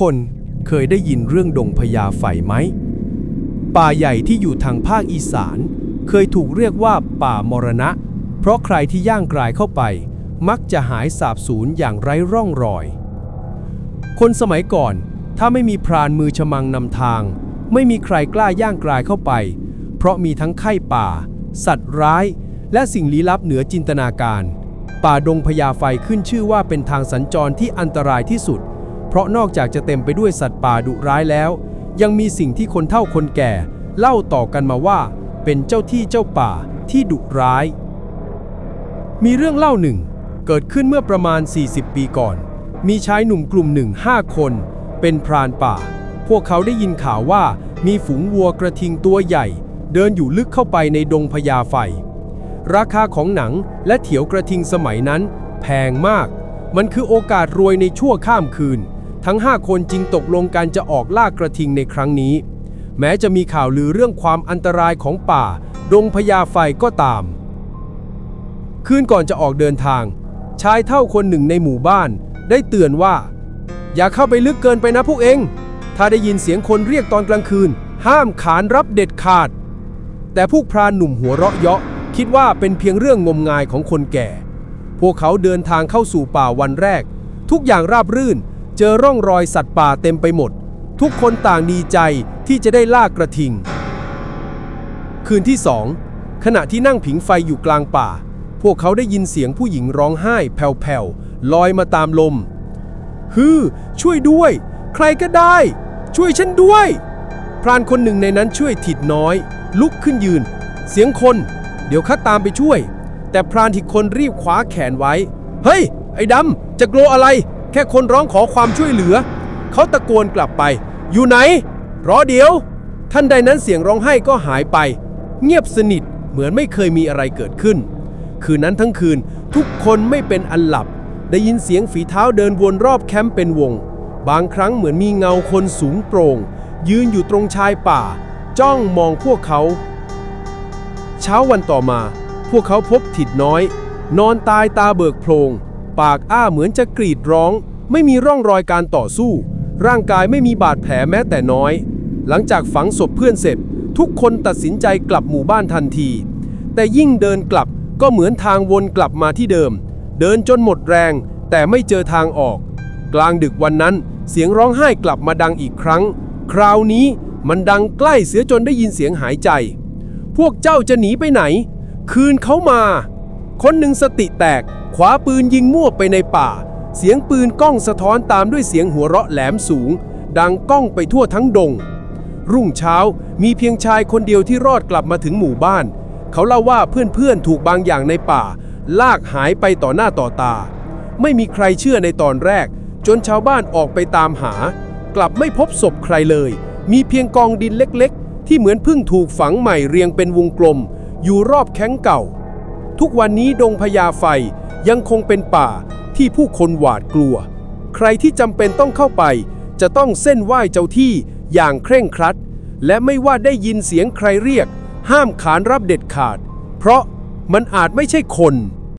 คนเคยได้ยินเรื่องดงพญาไฟไหม ป่าใหญ่ที่อยู่ทางภาคอีสาน เคยถูกเรียกว่าป่ามรณะ เพราะใครที่ย่างกรายเข้าไป มักจะหายสาบสูญอย่างไร้ร่องรอย คนสมัยก่อนถ้าไม่มีพรานมือฉมังนำทาง ไม่มีใครกล้าย่างกรายเข้าไป เพราะมีทั้งไข้ป่า สัตว์ร้าย และสิ่งลี้ลับเหนือจินตนาการ ป่าดงพญาไฟขึ้นชื่อว่าเป็นทางสัญจรที่อันตรายที่สุด เพราะนอกจากจะเต็มไปด้วยสัตว์ป่าดุร้ายแล้ว ยังมีสิ่งที่คนเฒ่าคนแก่ เล่าต่อกันมาว่า เป็นเจ้าที่เจ้าป่าที่ดุร้าย มีเรื่องเล่าหนึ่ง เกิดขึ้นเมื่อประมาณ 40 ปีก่อน มีชายหนุ่มกลุ่มหนึ่งห้าคน เป็นพรานป่า พวกเขาได้ยินข่าวว่ามีฝูงวัวกระทิงตัวใหญ่ เดินอยู่ลึกเข้าไปในดงพญาไฟ ราคาของหนังและเถียวกระทิงสมัยนั้น แพงมาก มันคือโอกาสรวยในชั่วข้ามคืน ทั้ง 5 คนจึงตกลงกันจะออกล่ากระทิงในครั้งนี้ แม้จะมีข่าวลือเรื่องความอันตรายของป่า ดงพญาไฟก็ตาม คืนก่อนจะออกเดินทาง ชายเท่าคนหนึ่งในหมู่บ้าน ได้เตือนว่า อย่าเข้าไปลึกเกินไปนะพวกเอง ถ้าได้ยินเสียงคนเรียกตอนกลางคืน ห้ามขานรับเด็ดขาด แต่พวกพรานหนุ่มหัวเราะเยาะ คิดว่าเป็นเพียงเรื่องงมงายของคนแก่ พวกเขาเดินทางเข้าสู่ป่าวันแรก ทุกอย่างราบรื่น เจอร่องรอยสัตว์ป่าเต็มไปหมด ทุกคนต่างดีใจที่จะได้ล่ากระทิง คืนที่สองขณะที่นั่งผิงไฟอยู่กลางป่า พวกเขาได้ยินเสียงผู้หญิงร้องไห้แผ่วๆลอยมาตามลมฮือช่วยด้วย ใครก็ได้ ช่วยฉันด้วย พรานคนหนึ่งในนั้นช่วยถิดน้อย ลุกขึ้นยืน เสียงคน เดี๋ยวข้าตามไปช่วย แต่พรานอีกคนรีบคว้าแขนไว้ เฮ้ย ไอ้ดำจะกลัวอะไร แค่คนร้องขอความช่วยเหลือ เขาตะโกนกลับไป อยู่ไหน รอเดี๋ยว ท่านใดนั้นเสียงร้องไห้ก็หายไป เงียบสนิทเหมือนไม่เคยมีอะไรเกิดขึ้น คืนนั้นทั้งคืนทุกคนไม่เป็นอันหลับ ได้ยินเสียงฝีเท้าเดินวนรอบแคมป์เป็นวง บางครั้งเหมือนมีเงาคนสูงโปร่ง ยืนอยู่ตรงชายป่า จ้องมองพวกเขา เช้าวันต่อมา พวกเขาพบถิดน้อย นอนตายตาเบิกโพลงปากอ้าเหมือนจะกรีดร้อง ไม่มีร่องรอยการต่อสู้ ร่างกายไม่มีบาดแผลแม้แต่น้อย หลังจากฝังศพเพื่อนเสร็จ ทุกคนตัดสินใจกลับหมู่บ้านทันที แต่ยิ่งเดินกลับก็เหมือนทางวนกลับมาที่เดิม เดินจนหมดแรง แต่ไม่เจอทางออก กลางดึกวันนั้น เสียงร้องไห้กลับมาดังอีกครั้ง คราวนี้มันดังใกล้เสียจนได้ยินเสียงหายใจ พวกเจ้าจะหนีไปไหน คืนเขามา คนหนึ่งสติแตกขวาปืนยิงมั่วไปในป่า เสียงปืนก้องสะท้อนตามด้วยเสียงหัวเราะแหลมสูง ดังก้องไปทั่วทั้งดง รุ่งเช้ามีเพียงชายคนเดียวที่รอดกลับมาถึงหมู่บ้าน เขาเล่าว่าเพื่อนๆถูกบางอย่างในป่า ลากหายไปต่อหน้าต่อตา ไม่มีใครเชื่อในตอนแรก จนชาวบ้านออกไปตามหา กลับไม่พบศพใครเลย มีเพียงกองดินเล็กๆ ที่เหมือนพิ่งถูกฝังใหม่เรียงเป็นวงกลม อยู่รอบแข้งเก่า ทุกวันนี้ดงพญาไฟยังคงเป็นป่า ที่ผู้คนหวาดกลัว ใครที่จำเป็นต้องเข้าไป จะต้องเส้นไหว้เจ้าที่อย่างเคร่งครัด และไม่ว่าได้ยินเสียงใครเรียก ห้ามขานรับเด็ดขาด เพราะมันอาจไม่ใช่คน